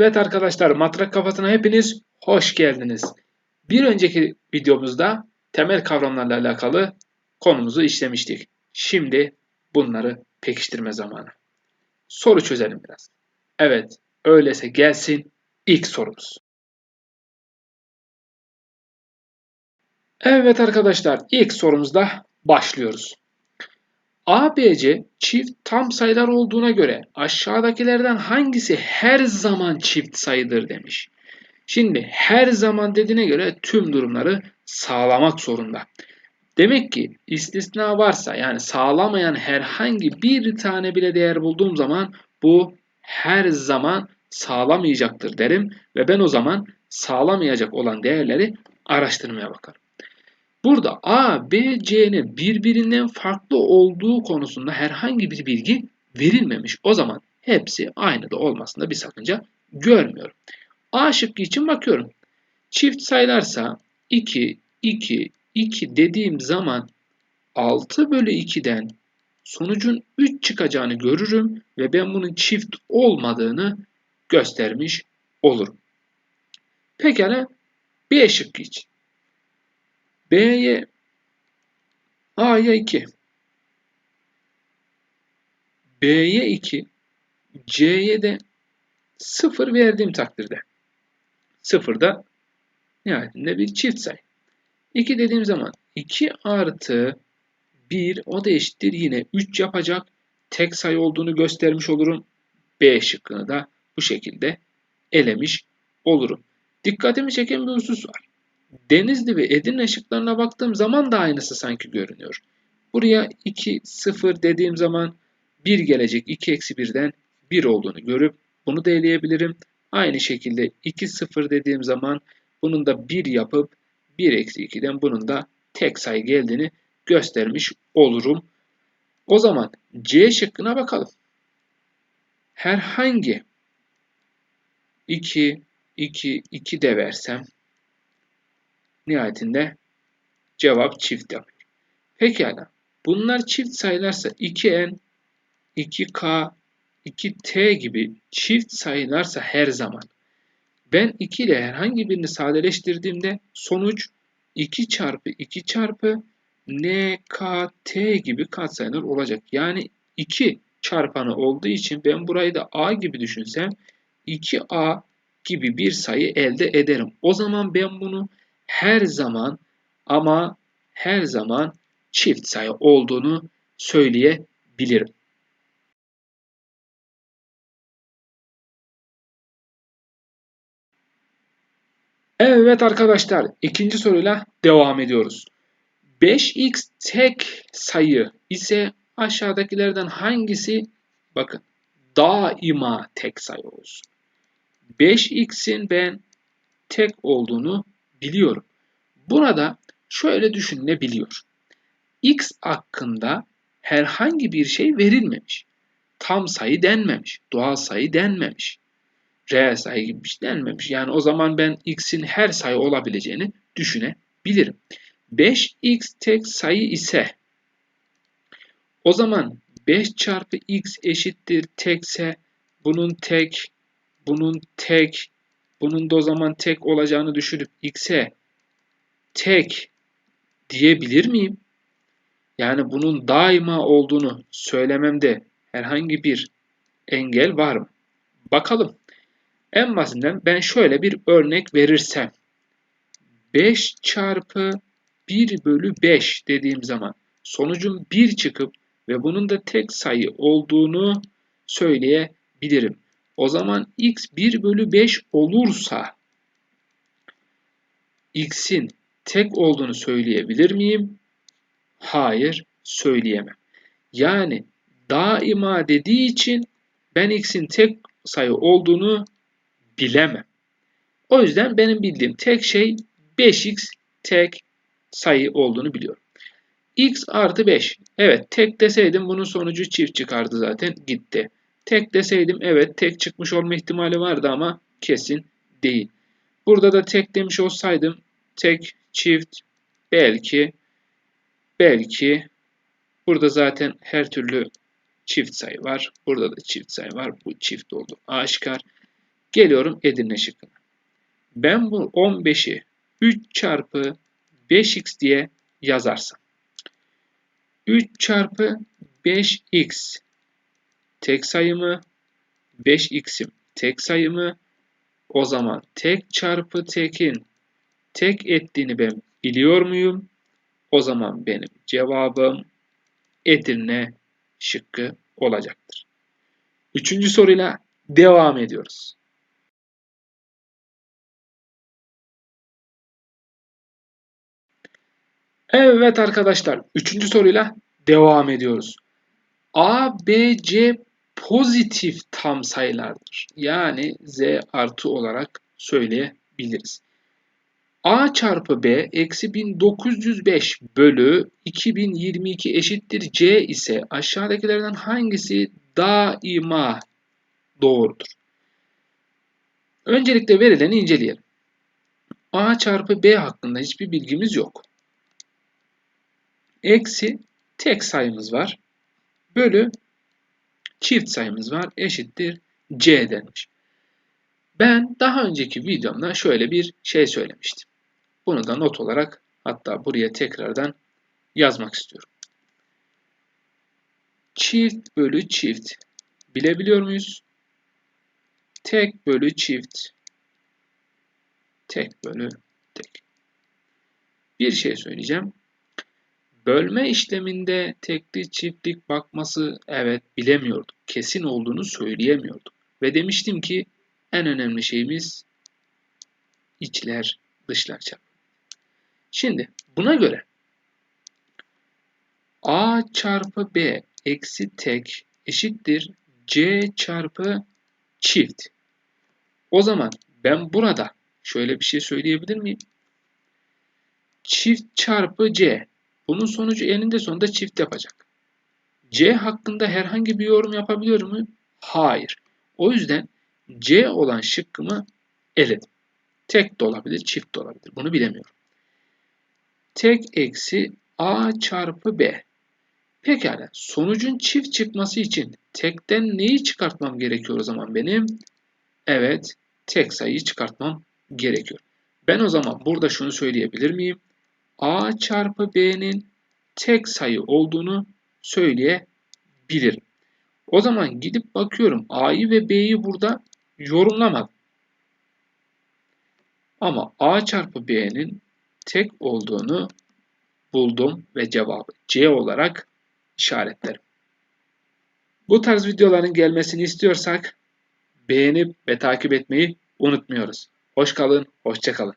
Evet arkadaşlar matrak kafasına hepiniz hoş geldiniz. Bir önceki videomuzda temel kavramlarla alakalı konumuzu işlemiştik. Şimdi bunları pekiştirme zamanı. Soru çözelim biraz. Evet öyleyse gelsin ilk sorumuz. Evet arkadaşlar ilk sorumuzda başlıyoruz. ABC çift tam sayılar olduğuna göre aşağıdakilerden hangisi her zaman çift sayıdır demiş. Şimdi her zaman dediğine göre tüm durumları sağlamak zorunda. Demek ki istisna varsa yani sağlamayan herhangi bir tane bile değer bulduğum zaman bu her zaman sağlamayacaktır derim ve ben o zaman sağlamayacak olan değerleri araştırmaya bakarım. Burada A, B, C'nin birbirinden farklı olduğu konusunda herhangi bir bilgi verilmemiş. O zaman hepsi aynı da olmasında bir sakınca görmüyorum. A şıkkı için bakıyorum. Çift sayılarsa 2, 2, 2 dediğim zaman 6 bölü 2'den sonucun 3 çıkacağını görürüm ve ben bunun çift olmadığını göstermiş olurum. Pekala B şıkkı için. B'ye A'ya 2. B'ye 2. C'ye de 0 verdiğim takdirde. 0 da nihayetinde bir çift sayı. 2 dediğim zaman 2 artı 1 o da eşittir yine 3 yapacak. Tek sayı olduğunu göstermiş olurum. B şıkkını da bu şekilde elemiş olurum. Dikkatimi çeken bir husus var. Denizli ve Edirne şıklarına baktığım zaman da aynısı sanki görünüyor. Buraya 2, 0 dediğim zaman 1 gelecek 2 eksi 1'den 1 olduğunu görüp bunu da eleyebilirim. Aynı şekilde 2, 0 dediğim zaman bunun da 1 yapıp 1 eksi 2'den bunun da tek sayı geldiğini göstermiş olurum. O zaman C şıkkına bakalım. Herhangi 2, 2, 2 de versem nihayetinde cevap çift yapıyor. Pekala. Bunlar çift sayılarsa 2n, 2k, 2t gibi çift sayılarsa her zaman ben 2 ile herhangi birini sadeleştirdiğimde sonuç 2 çarpı 2 çarpı nkt gibi katsayılar olacak. Yani 2 çarpanı olduğu için ben burayı da a gibi düşünsem 2a gibi bir sayı elde ederim. O zaman ben bunu her zaman ama her zaman çift sayı olduğunu söyleyebilirim. Evet arkadaşlar ikinci soruyla devam ediyoruz. 5x tek sayı ise aşağıdakilerden hangisi bakın daima tek sayı olsun. 5x'in ben tek olduğunu biliyorum. Burada şöyle düşünülebiliyor. X hakkında herhangi bir şey verilmemiş. Tam sayı denmemiş, doğal sayı denmemiş. Reel sayı gibi bir şey denmemiş. Yani o zaman ben x'in her sayı olabileceğini düşünebilirim. 5x tek sayı ise o zaman 5 çarpı x eşittir tekse bunun tek, bunun tek, bunun da o zaman tek olacağını düşünüp x'e tek diyebilir miyim? Yani bunun daima olduğunu söylememde herhangi bir engel var mı? Bakalım. En basitinden ben şöyle bir örnek verirsem 5 çarpı 1 bölü 5 dediğim zaman sonucun 1 çıkıp ve bunun da tek sayı olduğunu söyleyebilirim. O zaman x 1 bölü 5 olursa x'in tek olduğunu söyleyebilir miyim? Hayır, söyleyemem. Yani daima dediği için ben x'in tek sayı olduğunu bilemem. O yüzden benim bildiğim tek şey 5x tek sayı olduğunu biliyorum. x artı 5. Evet tek deseydim bunun sonucu çift çıkardı zaten gitti. Tek deseydim evet tek çıkmış olma ihtimali vardı ama kesin değil. Burada da tek demiş olsaydım tek, çift, belki, belki burada zaten her türlü çift sayı var. Burada da çift sayı var. Bu çift oldu. Aşikar. Geliyorum Edirne şıkkına. Ben bu 15'i 3 çarpı 5x diye yazarsam. 3 çarpı 5x tek sayımı 5x'im tek sayımı o zaman tek çarpı tekin tek ettiğini ben biliyor muyum? O zaman benim cevabım Edirne şıkkı olacaktır. Üçüncü soruyla devam ediyoruz. Evet arkadaşlar, üçüncü soruyla devam ediyoruz. A, B, C pozitif tam sayılardır. Yani Z artı olarak söyleyebiliriz. A çarpı B eksi 1905 bölü 2022 eşittir C ise aşağıdakilerden hangisi daima doğrudur? Öncelikle verileni inceleyelim. A çarpı B hakkında hiçbir bilgimiz yok. Eksi tek sayımız var. Bölü çift sayımız var. Eşittir C denmiş. Ben daha önceki videomda şöyle bir şey söylemiştim. Bunu da not olarak hatta buraya tekrardan yazmak istiyorum. Çift bölü çift bilebiliyor muyuz? Tek bölü çift tek bölü tek. Bir şey söyleyeceğim. Bölme işleminde tekli çiftlik bakması evet bilemiyorduk. Kesin olduğunu söyleyemiyorduk. Ve demiştim ki en önemli şeyimiz içler dışlar çarpımı. Şimdi buna göre A çarpı B eksi tek eşittir C çarpı çift. O zaman ben burada şöyle bir şey söyleyebilir miyim? Çift çarpı C. Bunun sonucu eninde sonunda çift yapacak. C hakkında herhangi bir yorum yapabiliyor mu? Hayır. O yüzden C olan şıkkımı eledim. Tek de olabilir, çift de olabilir. Bunu bilemiyorum. Tek eksi A çarpı B. Pekala sonucun çift çıkması için tekten neyi çıkartmam gerekiyor o zaman benim? Evet tek sayıyı çıkartmam gerekiyor. Ben o zaman burada şunu söyleyebilir miyim? A çarpı B'nin tek sayı olduğunu söyleyebilirim. O zaman gidip bakıyorum A'yı ve B'yi burada yorumlamadım. Ama A çarpı B'nin tek olduğunu buldum ve cevabı C olarak işaretlerim. Bu tarz videoların gelmesini istiyorsak beğenip ve takip etmeyi unutmuyoruz. Hoş kalın, hoşça kalın.